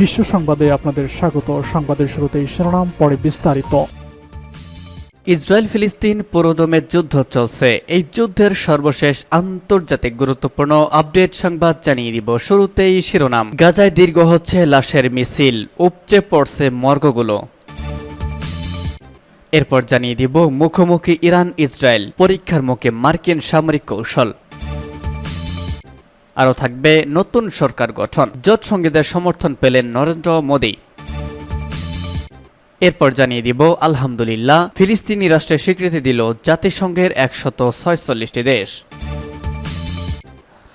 বিশ্ব সংবাদে আপনাদের স্বাগত। সংবাদের শুরুতেই শিরোনাম, পরে বিস্তারিত। ইসরায়েল ফিলিস্তিন পুরোদমে যুদ্ধ চলছে। এই যুদ্ধের সর্বশেষ আন্তর্জাতিক গুরুত্বপূর্ণ আপডেট সংবাদ জানিয়ে দিব। শুরুতেই শিরোনাম। গাজায় দীর্ঘ হচ্ছে লাশের মিছিল। উপচে পড়ছে মর্গগুলো। এরপর জানিয়ে দিব মুখোমুখি ইরান ইসরায়েল পরীক্ষার মুখে মার্কিন সামরিক কৌশল। আরও থাকবে নতুন সরকার গঠন। জোট সঙ্গীদের সমর্থন পেলেন নরেন্দ্র মোদী। এরপর জানিয়ে দিব, আলহামদুলিল্লাহ, ফিলিস্তিনি রাষ্ট্রের স্বীকৃতি দিল জাতিসংঘের একশত ছয়চল্লিশটি দেশ।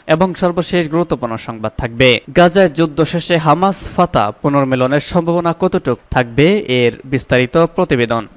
এবং সর্বশেষ গুরুত্বপূর্ণ সংবাদ থাকবে, গাজায় যুদ্ধ শেষে হামাস, ফাতা পুনর্মিলনের সম্ভাবনা কতটুক থাকবে এর বিস্তারিত প্রতিবেদন।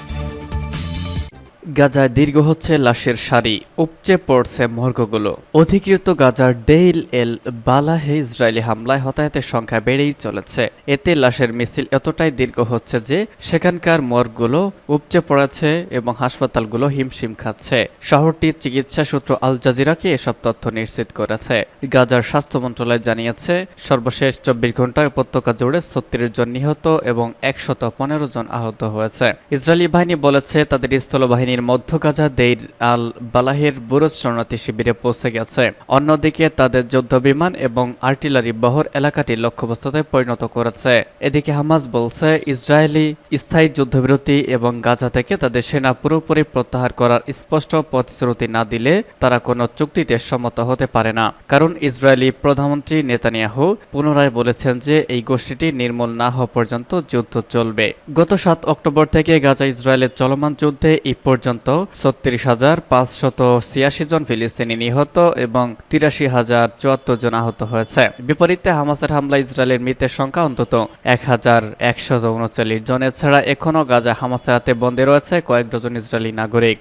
গাজায় দীর্ঘ হচ্ছে লাশের সারি, উপচে পড়ছে মর্গগুলো। অধিকৃত গাজার ডেইল এল বালাহে ইসরায়েলি হামলায় হতাহতের সংখ্যা বেড়েই চলেছে। এতে লাশের মিছিল এতটাই দীর্ঘ হচ্ছে যে সেখানকার মর্গগুলো উপচে পড়েছে এবং হাসপাতালগুলো হিমশিম খাচ্ছে। শহরটির চিকিৎসা সূত্র আল জাজিরাকে এসব তথ্য নিশ্চিত করেছে। গাজার স্বাস্থ্য মন্ত্রণালয় জানিয়েছে, সর্বশেষ চব্বিশ ঘন্টায় উপত্যকা জুড়ে ছত্রিশ জন নিহত এবং একশত পনেরো জন আহত হয়েছে। ইসরায়েলি বাহিনী বলেছে, তাদের স্থলবাহিনীর মধ্য গাজা দেইর আল বালাহের বুরজ শরণার্থী শিবিরে পৌঁছে গেছে। অন্যদিকে তাদের যুদ্ধ বিমান এবং আর্টিলারি বহর এলাকাটি লক্ষ্যবস্তুতে পরিণত করেছে। এদিকে হামাস বলছে, ইসরায়েলি স্থায়ী যুদ্ধবিরতি এবং গাজা থেকে তাদের সেনা পুরোপুরি প্রত্যাহার করার স্পষ্ট প্রতিশ্রুতি না দিলে তারা কোনো চুক্তিতে সম্মত হতে পারে না। কারণ ইসরায়েলি প্রধানমন্ত্রী নেতানিয়াহু পুনরায় বলেছেন যে এই গোষ্ঠীটি নির্মূল না হওয়া পর্যন্ত যুদ্ধ চলবে। গত সাত অক্টোবর থেকে গাজা ইসরায়েলের চলমান যুদ্ধে এই পর্যন্ত ছত্রিশ হাজার পাঁচশত ছিয়াশি জন ফিলিস্তিনি নিহত এবং তিরাশি হাজার চুয়াত্তর জন আহত হয়েছে। বিপরীতে হামাসের হামলা ইসরায়েলের মৃতের সংখ্যা অন্তত এক হাজার একশো উনচল্লিশ জন। এছাড়া এখনও গাজা হামাসের হাতে বন্দী রয়েছে কয়েক ডজন ইসরায়েলি নাগরিক।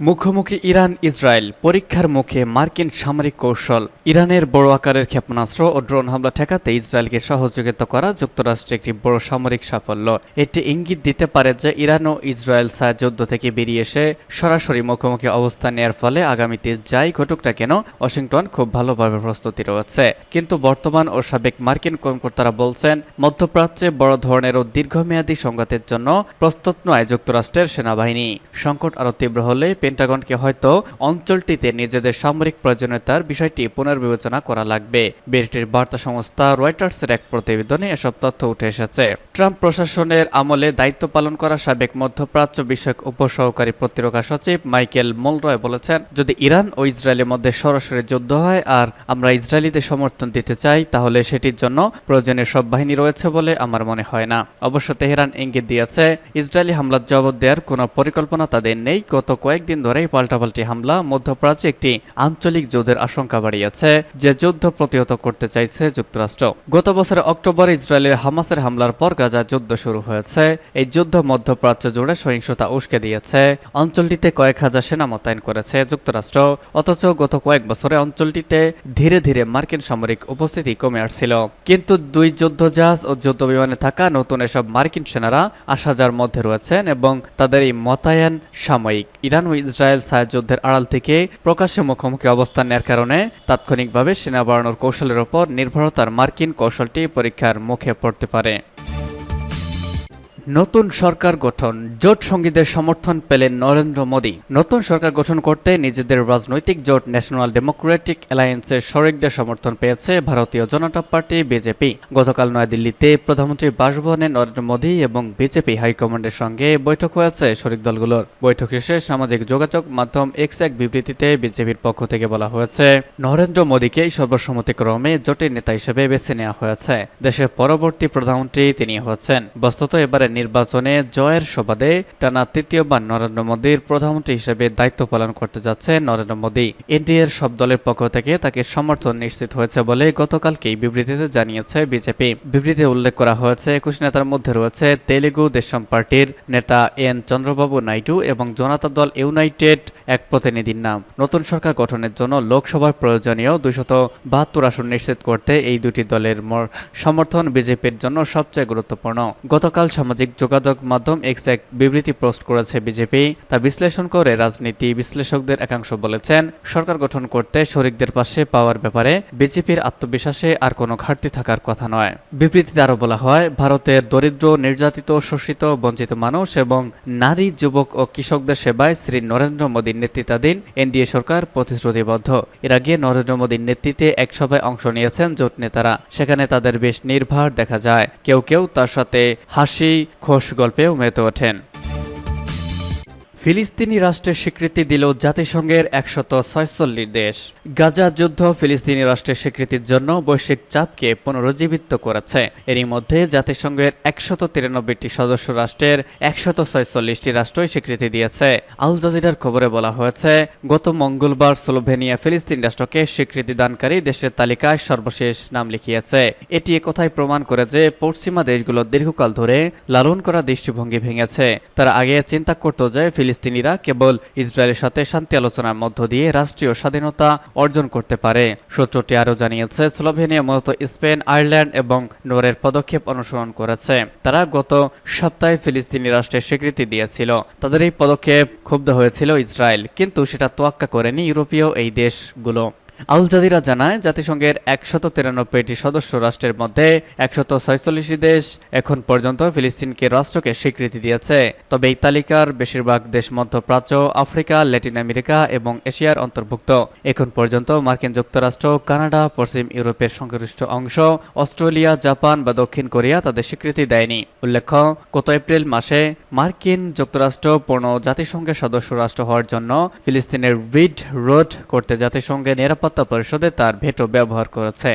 মুখোমুখি ইরান, ইসরায়েল পরীক্ষার মুখে মার্কিন সামরিক কৌশল। ইরানের বড় আকারের ক্ষেপণাস্ত্র ও ড্রোন হামলা ঠেকাতে ইসরায়েলকে সহযোগিতা করা যুক্তরাষ্ট্রের একটি বড় সামরিক সাফল্য। এটি ইঙ্গিত দিতে পারে যে ইরান ও ইসরায়েল যুদ্ধ থেকে বেরিয়ে এসে সরাসরি মুখোমুখি অবস্থান নেওয়ার ফলে আগামীতে যাই ঘটুক না কেন, ওয়াশিংটন খুব ভালোভাবে প্রস্তুতি রয়েছে। কিন্তু বর্তমান ও সাবেক মার্কিন কর্মকর্তারা বলছেন, মধ্যপ্রাচ্যে বড় ধরনের ও দীর্ঘমেয়াদী সংঘাতের জন্য প্রস্তুত নয় যুক্তরাষ্ট্রের সেনাবাহিনী। সংকট আরও তীব্র হলে পেন্টাগনকে হয়তো অঞ্চলটিতে নিজেদের সামরিক প্রয়োজনীয়তার বিষয়টি পুনর্বিবেচনা করা লাগবে। ব্রিটিশ বার্তা সংস্থা রয়টার্সের এক প্রতিবেদনে এসব তথ্য উঠে এসেছে। ট্রাম্প প্রশাসনের আমলে দায়িত্ব পালন করা সাবেক মধ্যপ্রাচ্য বিষয়ক উপসহকারী প্রতিরক্ষা সচিব মাইকেল মোলরয় বলেছেন, যদি ইরান ও ইসরায়েলের মধ্যে সরাসরি যুদ্ধ হয় আর আমরা ইসরায়েলিদের সমর্থন দিতে চাই, তাহলে সেটির জন্য প্রয়োজনীয় সব বাহিনী রয়েছে বলে আমার মনে হয় না। অবশ্য তেহরান ইঙ্গিত দিয়েছে, ইসরায়েলি হামলার জবাব দেওয়ার কোনো পরিকল্পনা তাদের নেই। গত কয়েকদিন ধরেই পাল্টাপাল্টি হামলা, মধ্যপ্রাচ্যে একটি আঞ্চলিক যুদ্ধের আশঙ্কা বাড়িয়েছে, যে যুদ্ধ প্রতিহত করতে চাইছে যুক্তরাষ্ট্র। গত বছরের অক্টোবরে ইসরায়েলের হামাসের হামলার পর গাজা যুদ্ধ শুরু হয়েছে। এই যুদ্ধ মধ্যপ্রাচ্য জুড়ে সহিংসতা উস্কে দিয়েছে। অঞ্চলটিতে কয়েক হাজার সেনা মোতায়েন করেছে যুক্তরাষ্ট্র। অথচ গত কয়েক বছরে অঞ্চলটিতে ধীরে ধীরে মার্কিন সামরিক উপস্থিতি কমে আসছিল। কিন্তু দুই যুদ্ধ জাহাজ ও যুদ্ধ বিমানে থাকা নতুন এসব মার্কিন সেনারা আশা যার মধ্যে রয়েছেন এবং তাদের এই মোতায়েন সাময়িক। ইরান ও ইসরায়েল সাহায্যদের আড়াল থেকে প্রকাশ্যে মুখোমুখি অবস্থান নেওয়ার কারণে তাৎক্ষণিকভাবে সেনা বাড়ানোর কৌশলের ওপর নির্ভরতার মার্কিন কৌশলটি পরীক্ষার মুখে পড়তে পারে। নতুন সরকার গঠন। জোট সঙ্গীদের সমর্থন পেলেন নরেন্দ্র মোদী। নতুন সরকার গঠন করতে নিজেদের রাজনৈতিক জোট ন্যাশনাল ডেমোক্রেটিক অ্যালায়েন্সের শরিকদের সমর্থন পেয়েছে ভারতীয় জনতা পার্টি, বিজেপি। গতকাল নয়াদিল্লিতে প্রধানমন্ত্রী বাসভবনে নরেন্দ্র মোদী এবং বিজেপি হাইকমান্ডের সঙ্গে বৈঠক হয়েছে শরিক দলগুলোর। বৈঠক শেষে সামাজিক যোগাযোগ মাধ্যম এক্স এক বিবৃতিতে বিজেপির পক্ষ থেকে বলা হয়েছে, নরেন্দ্র মোদীকে সর্বসম্মতিক্রমে জোটের নেতা হিসেবে বেছে নেওয়া হয়েছে। দেশের পরবর্তী প্রধানমন্ত্রী তিনি হচ্ছেন বস্তুত এবারে নির্বাচনে জয়ের সুবাদে টানা তৃতীয়বার নরেন্দ্র মোদীর প্রধানমন্ত্রী হিসেবে দায়িত্ব পালন করতে যাচ্ছে নরেন্দ্র মোদী। এনডিএর সব দলের পক্ষ থেকে তাকে সমর্থন নিশ্চিত হয়েছে বলে গতকালকেই বিবৃতিতে জানিয়েছে বিজেপি। বিবৃতিতে উল্লেখ করা হয়েছে, একুশ নেতার মধ্যে রয়েছে তেলেগু দেশম পার্টির নেতা এন চন্দ্রবাবু নাইডু এবং জনতা দল ইউনাইটেড এক প্রতিনিধির নাম। নতুন সরকার গঠনের জন্য লোকসভার প্রয়োজনীয় দুশত বাহাত্তর আসন নিশ্চিত করতে এই দুটি দলের মর- সমর্থন বিজেপির জন্য সবচেয়ে গুরুত্বপূর্ণ। গতকাল সামাজিক সামাজিক যোগাযোগ মাধ্যম এক্স এক বিবৃতি পোস্ট করেছে বিজেপি তা বিশ্লেষণ করে রাজনীতি বিশ্লেষকদের একাংশ বলেছেন, সরকার গঠন করতে শরিকদের পাশে পাওয়ার ব্যাপারে বিজেপির আত্মবিশ্বাসে আর কোনো ঘাটতি থাকার কথা নয়। বিবৃতিতে আরও বলা হয়, ভারতের দরিদ্র, নির্যাতিত, শোষিত, বঞ্চিত মানুষ এবং নারী, যুবক ও কৃষকদের সেবায় শ্রী নরেন্দ্র মোদীর নেতৃত্বাধীন এনডিএ সরকার প্রতিশ্রুতিবদ্ধ। এর আগে নরেন্দ্র মোদীর নেতৃত্বে এক সভায় অংশ নিয়েছেন জোট নেতারা। সেখানে তাদের বেশ নির্ভার দেখা যায়। কেউ কেউ তার সাথে হাসি খোশ গল্পেও মেতে ওঠেন। ফিলিস্তিনি রাষ্ট্রের স্বীকৃতি দিল জাতিসংঘের একশত ছয়চল্লিশ দেশ। গাজা যুদ্ধ ফিলিস্তিনি রাষ্ট্রের স্বীকৃতির জন্য বৈশ্বিক চাপকে পুনরুজ্জীবিত করেছে। এরই মধ্যে জাতিসংঘের একশত তিরানব্বইটি সদস্য রাষ্ট্রের একশত ছয়চল্লিশটি রাষ্ট্রই স্বীকৃতি দিয়েছে। আল জাজিরার খবরে বলা হয়েছে, গত মঙ্গলবার স্লোভেনিয়া ফিলিস্তিন রাষ্ট্রকে স্বীকৃতি দানকারী দেশের তালিকায় সর্বশেষ নাম লিখিয়েছে। এটি একথাই প্রমাণ করে যে পশ্চিমা দেশগুলো দীর্ঘকাল ধরে লালন করা দৃষ্টিভঙ্গি ভেঙেছে। তারা আগে চিন্তা করত যে ফিলিস্তিনিরা কেবল ইসরায়েলের সাথে শান্তি আলোচনার মধ্য দিয়ে রাষ্ট্রীয় স্বাধীনতা অর্জন করতে পারে। সূত্রটি আরও জানিয়েছে, স্লোভেনিয়া মূলত স্পেন, আয়ারল্যান্ড এবং নোরের পদক্ষেপ অনুসরণ করেছে। তারা গত সপ্তাহে ফিলিস্তিনি রাষ্ট্রের স্বীকৃতি দিয়েছিল। তাদের এই পদক্ষেপ ক্ষুব্ধ হয়েছিল ইসরায়েল, কিন্তু সেটা তোয়াক্কা করেনি ইউরোপীয় এই দেশগুলো। আল জাজিরা জানায়, জাতিসংঘের একশত তিরানব্বইটি সদস্য রাষ্ট্রের মধ্যে একশত ছয়চল্লিশটি দেশ এখন পর্যন্ত ফিলিস্তিনকে রাষ্ট্রকে স্বীকৃতি দিয়েছে। তবে এই তালিকার বেশিরভাগ দেশ মধ্যপ্রাচ্য, আফ্রিকা, ল্যাটিন আমেরিকা এবং এশিয়ার অন্তর্ভুক্ত। এখন পর্যন্ত মার্কিন যুক্তরাষ্ট্র, কানাডা, পশ্চিম ইউরোপের সংশ্লিষ্ট অংশ, অস্ট্রেলিয়া, জাপান বা দক্ষিণ কোরিয়া তাদের স্বীকৃতি দেয়নি। উল্লেখ্য, গত এপ্রিল মাসে মার্কিন যুক্তরাষ্ট্র পূর্ণ জাতিসংঘের সদস্য রাষ্ট্র হওয়ার জন্য ফিলিস্তিনের রিড রোড করতে জাতিসংঘের নিরাপত্তা পরিষদে তার ভেটো ব্যবহার করেছে।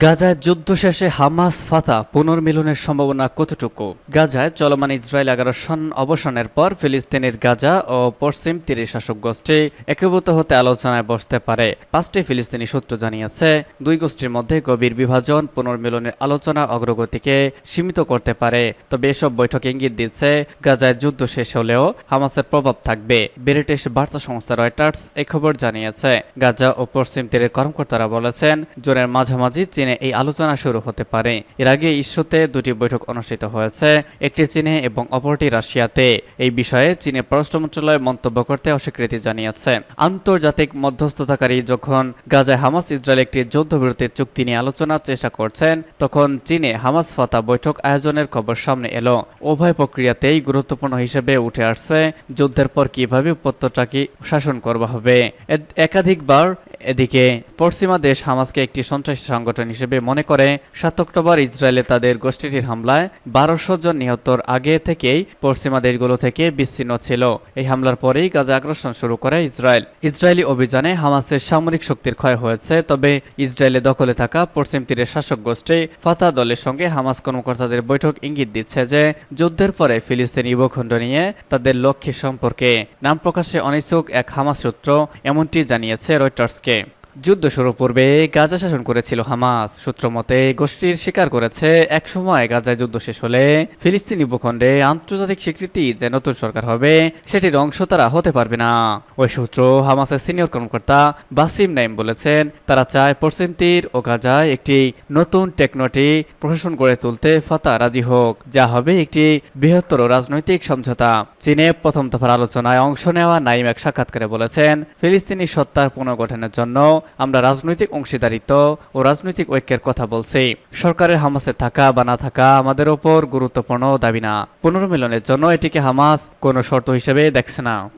গাজায় যুদ্ধ শেষে হামাস ফাতা পুনর্মিলনের সম্ভাবনা কতটুকু? গাজায় চলমান ইসরায়েল আগ্রাসন অবসানের পর ফিলিস্তিনের গাজা ও পশ্চিম তীরের শাসক গোষ্ঠী একীভূত হতে আলোচনায় বসতে পারে, পাঁচটি ফিলিস্তিনি সূত্র জানিয়েছে। দুই গোষ্ঠীর মধ্যে গভীর বিভাজন পুনর্মিলনের আলোচনার অগ্রগতিকে সীমিত করতে পারে, তবে এসব বৈঠক ইঙ্গিত দিচ্ছে গাজায় যুদ্ধ শেষ হলেও হামাসের প্রভাব থাকবে, ব্রিটিশ বার্তা সংস্থা রয়টার্স এই খবর জানিয়েছে। গাজা ও পশ্চিম তীরের কর্মকর্তারা বলেছেন, জুনের মাঝামাঝি চীনে এই আলোচনা শুরু হতে পারে। এর আগে ইস্যুতে দুটি বৈঠক অনুষ্ঠিত হয়েছে, একটি চীনে এবং অপরটি রাশিয়াতে। এই বিষয়ে চীনের পররাষ্ট্র মন্ত্রণালয় মন্তব্য করতে অস্বীকৃতি জানিয়েছে। আন্তর্জাতিক মধ্যস্থতাকারী যখন গাজায় হামাস ইসরায়েল একটি যুদ্ধবিরতির চুক্তি নিয়ে আলোচনার চেষ্টা করছেন, তখন চীনে হামাস ফাতা বৈঠক আয়োজনের খবর সামনে এলো। উভয় প্রক্রিয়াতেই গুরুত্বপূর্ণ হিসেবে উঠে আসছে যুদ্ধের পর কীভাবে উপত্যকাকে শাসন করবা হবে। একাধিকবার এদিকে পশ্চিমা দেশ হামাসকে একটি সন্ত্রাসী সংগঠন হিসেবে মনে করে, সাত অক্টোবর ইসরায়েলে তাদের গোষ্ঠীটির হামলায় বারোশো জন নিহতর আগে থেকেই পশ্চিমা দেশগুলো থেকে বিচ্ছিন্ন ছিল। এই হামলার পরেই গাজা আগ্রাসন শুরু করে ইসরায়েল। ইসরায়েলি অভিযানে হামাসের সামরিক শক্তির ক্ষয় হয়েছে, তবে ইসরায়েলে দখলে থাকা পশ্চিম তীরের শাসক গোষ্ঠী ফাতা দলের সঙ্গে হামাস কর্মকর্তাদের বৈঠক ইঙ্গিত দিচ্ছে যে, যুদ্ধের পরে ফিলিস্তিনি ভূখণ্ড নিয়ে তাদের লক্ষ্য সম্পর্কে। নাম প্রকাশে অনিচ্ছুক এক হামাস সূত্র এমনটি জানিয়েছে রয়টার্সকে। que যুদ্ধ শুরু পূর্বে গাজা শাসন করেছিল হামাস। সূত্র মতে, গোষ্ঠীর স্বীকার করেছে একসময় গাজায় যুদ্ধ শেষ হলে ফিলিস্তিনি ভূখণ্ডে আন্তর্জাতিক স্বীকৃতি যে নতুন সরকার হবে, সেটির অংশ তারা হতে পারবে না। ওই সূত্র হামাসের সিনিয়র কর্মকর্তা বাসিম নাইম বলেছেন, তারা চায় পশ্চিম তীর ও গাজায় একটি নতুন টেকনোটি প্রশাসন গড়ে তুলতে ফাতা রাজি হোক। যা হবে একটি বৃহত্তর রাজনৈতিক সমঝোতা। চীনে প্রথম দফার আলোচনায় অংশ নেওয়া নাইম এক সাক্ষাৎকারে বলেছেন, ফিলিস্তিনি সত্তার পুনর্গঠনের জন্য আমরা রাজনৈতিক অংশীদারিত্ব ও রাজনৈতিক ঐক্যের কথা বলছি। সরকারের হামাসে থাকা বা না থাকা আমাদের ওপর গুরুত্বপূর্ণ দাবি না। পুনর্মিলনের জন্য এটিকে হামাস কোনো শর্ত হিসেবে দেখছে না।